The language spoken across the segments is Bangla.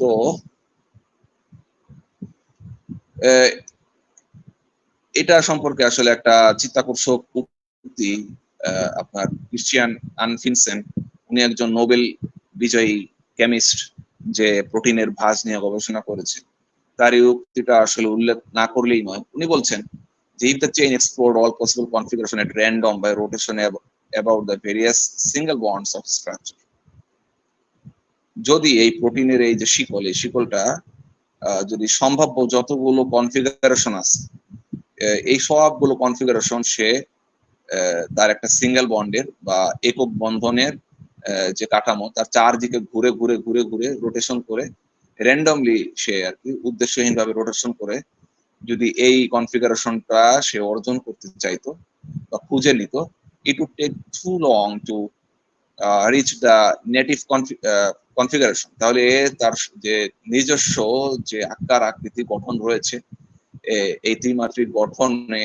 তো এটা সম্পর্কে আসলে একটা চিত্তাকর্ষক উক্তি আপনার ক্রিশ্চিয়ান আনফিনসেন উনি একজন নোবেল বিজয়ী কেমিস্ট যে প্রোটিনের ভাঁজ নিয়ে গবেষণা করেছে তার এই উক্তিটা আসলে উল্লেখ না করলেই নয়। উনি বলছেন যে the chain explored all possible configuration at random by rotation ab- about the various single bonds of structure. যদি এই প্রোটিনের এই যে শিকল, এই শিকলটা যদি সম্ভাব্য যতগুলো কনফিগারেশন আছে এই সবগুলো কনফিগারেশন সে তার একটা সিঙ্গেল বন্ডের বা একক বন্ধনের যে কাঠামো, তার চারদিকে ঘুরে ঘুরে ঘুরে ঘুরে রোটেশন করে র্যান্ডমলি সে আর কি উদ্দেশ্যহীন ভাবে রোটেশন করে যদি এই কনফিগারেশনটা সে অর্জন করতে চাইতো বা খুঁজে নিত it would take too long to reach the native configuration তাহলে তার যে নিজস্ব যে আকার আকৃতি গঠন রয়েছে এই ত্রিমাত্রিক গঠনে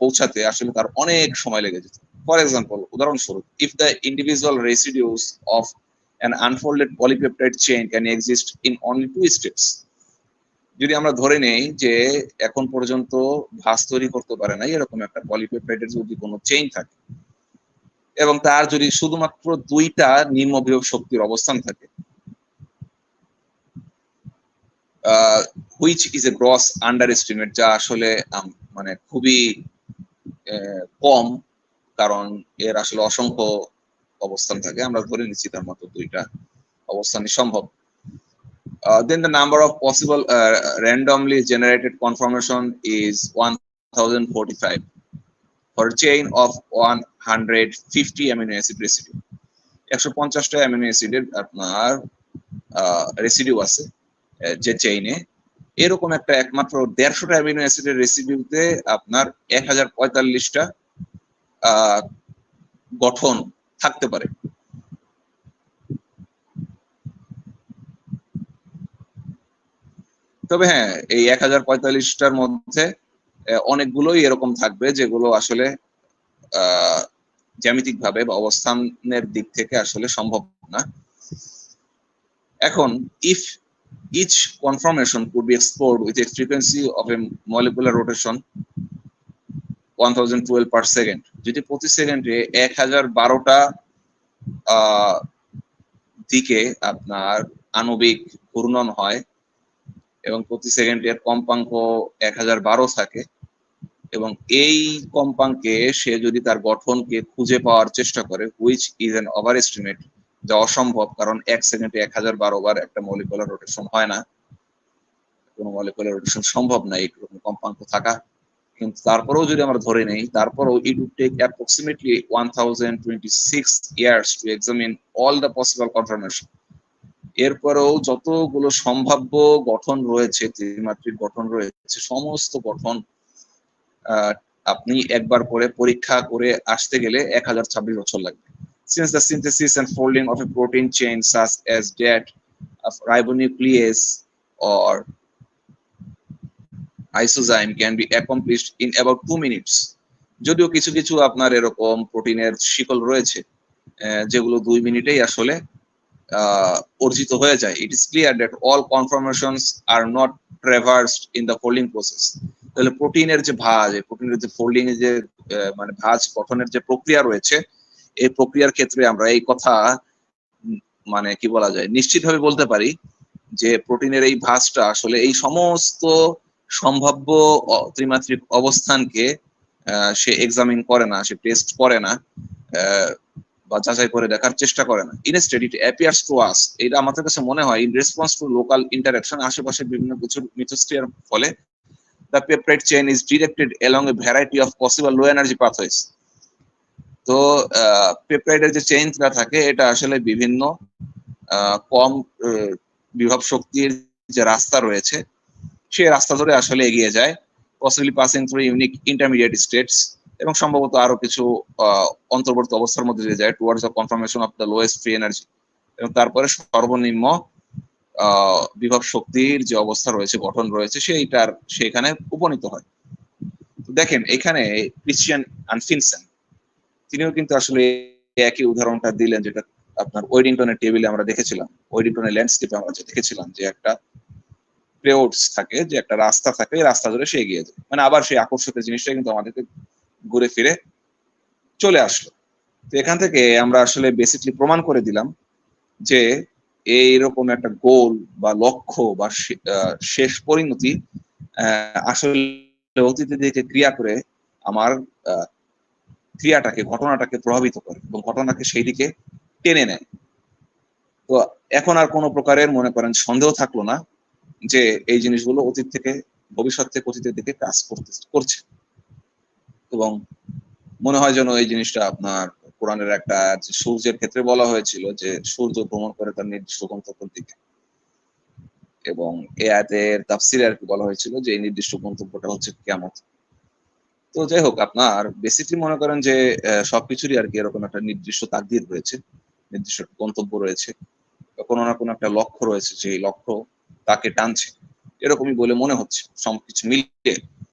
পৌঁছাতে আসলে তার অনেক সময় লেগে যেত। ফর এক্সাম্পল উদাহরণস্বরূপ if the individual residues of an unfolded polypeptide chain can exist in only two steps যদি আমরা ধরে নেই যে এখন পর্যন্ত ভাস তৈরি করতে পারে না এরকম একটা পলিপেপটাইডের যদি কোনো চেইন থাকে এবং তার যদি শুধুমাত্র দুইটা নিম্ন বিভব শক্তির অবস্থান থাকে which is a gross underestimate যা আসলে মানে খুবই কম কারণ এর আসলে অসংখ্য অবস্থান থাকে। আমরা ধরে নিচ্ছি তার মতো দুইটা অবস্থানই সম্ভব। Uh, then the number of generated conformation is one thousand is 1045 for a chain of 150 amino acid residue. একশো পঞ্চাশটা অ্যামিনো অ্যাসিডের আপনার রেসিডিউ আছে যে চেইনে এরকম একটা একমাত্র দেড়শোটা অ্যামিনো অ্যাসিডের রেসিডিউতে আপনার এক হাজার পঁয়তাল্লিশটা গঠন থাকতে পারে তবে হ্যাঁ এই এক হাজার পঁয়তাল্লিশটার মধ্যে অনেকগুলোই এরকম থাকবে যেগুলো আসলে জ্যামিতিক ভাবে বা অবস্থানের দিক থেকে আসলে সম্ভব না। এখন if each conformation could be explored with a frequency of a molecular rotation one thousand twelve per second যদি প্রতি সেকেন্ডে এক হাজার বারোটা দিকে আপনার আণবিক ঘূর্ণন হয় এবং প্রতি সেকেন্ডের কম্পাঙ্ক এক হাজার বারো থাকে এবং এই কম্পাঙ্কে সে যদি তার গঠনকে খুঁজে পাওয়ার চেষ্টা করে which is an overestimate যা অসম্ভব, কারণ এক সেকেন্ডে এক হাজার বারো বার একটা মলিকুলার রোটেশন হয় না। কোনো মলিকুলার রোটেশন সম্ভব না এইরকম কম্পাঙ্ক থাকা। কিন্তু তারপরেও যদি আমরা ধরে নেই, তারপরেও it would take approximately one thousand twenty six years to examine all the possible conformation এরপরেও যতগুলো সম্ভাব্য গঠন রয়েছে, ত্রিমাত্রিক গঠন রয়েছে, সমস্ত গঠন আপনি একবার করে পরীক্ষা করে আসতে গেলে এক হাজার ছাব্বিশ বছর লাগবে। Since the synthesis and folding of a protein chain such as that of ribonuclease or isozyme can be accomplished in about two minutes, যদিও কিছু কিছু আপনার এরকম প্রোটিনের শিকল রয়েছে যেগুলো দুই মিনিটেই আসলে অর্জিত হয়ে যায়। It is clear that all conformations are not traversed in the folding process তাহলে প্রোটিনের যে ভাঁজ প্রোটিনের যে ফোল্ডিং এর যে মানে ভাঁজ গঠনের যে প্রক্রিয়া রয়েছে, এই প্রক্রিয়ার ক্ষেত্রে আমরা এই কথা মানে কি বলা যায়, নিশ্চিতভাবে বলতে পারি যে প্রোটিনের এই ভাঁজটা আসলে এই সমস্ত সম্ভাব্য ত্রিমাত্রিক অবস্থানকে সে এক্সামিন করে না, সে টেস্ট করে না বা যাচাই করে দেখার চেষ্টা করে না। Instead it appears to us এটা আমাদের কাছে মনে হয় in response to local interaction আশেপাশে বিভিন্ন কিছুর মিথস্ক্রিয়ার ফলে the peptide chain is directed along a variety of possible low energy pathways তো পেপটাইডের যে চেইনটা থাকে, এটা আসলে বিভিন্ন কম বিভব শক্তির যে রাস্তা রয়েছে সেই রাস্তা ধরে আসলে এগিয়ে যায়। Possibly passing through unique intermediate states এবং সম্ভবত আরও কিছু অন্তর্বর্তী অবস্থার মধ্যে দিয়ে যায় towards the conformation of the lowest free energy এবং তারপরে সর্বনিম্ন বিভব শক্তির যে অবস্থা রয়েছে, গঠন রয়েছে, সেইটার সেখানে উপনীত হয়। দেখেন, এখানে ক্রিশ্চিয়ান আনফিনসেন তিনিও কিন্তু আসলে একই উদাহরণটা দিলেন যেটা আপনার ওয়েডিংটনের টেবিলে আমরা দেখেছিলাম। ওয়েডিংটনের ল্যান্ডস্কেপে আমরা যে দেখেছিলাম যে একটা প্লেওটস থাকে, যে একটা রাস্তা থাকে, এই রাস্তা ধরে সে এগিয়ে যায়। মানে আবার সেই আকর্ষকের জিনিসটা কিন্তু আমাদেরকে ঘুরে ফিরে চলে আসলো। তো এখান থেকে আমরা আসলে বেসিকলি প্রমাণ করে দিলাম যে এইরকম একটা গোল বা লক্ষ্য বা শেষ পরিণতি আসলে অতীতের দিকে ক্রিয়া করে আমার ক্রিয়াটাকে, ঘটনাটাকে প্রভাবিত করে এবং ঘটনাকে সেই দিকে টেনে নেয়। তো এখন আর কোনো প্রকারের মনে করেন সন্দেহ থাকল না যে এই জিনিসগুলো অতীত থেকে, ভবিষ্যৎ থেকে অতীতের দিকে কাজ করতে, করছে। এবং মনে হয় যেন এই জিনিসটা আপনার কোরআনের একটা সূর্যের ক্ষেত্রে বলা হয়েছিল যে সূর্য ভ্রমণ করে তার নির্দিষ্ট গন্তব্যের দিকে। এবং এ আয়াতের তাফসিরে আর কি বলা হয়েছিল যে এই নির্দিষ্ট গন্তব্যটা হচ্ছে কেমন তো যাই হোক, আপনার বেসিকলি মনে করেন যে সবকিছুরই আর কি এরকম একটা নির্দিষ্ট তাকদির রয়েছে, নির্দিষ্ট গন্তব্য রয়েছে কোনো না কোনো একটা লক্ষ্য রয়েছে যে লক্ষ্য তাকে টানছে। এরকমই বলে মনে হচ্ছে, সবকিছু মিলিয়ে।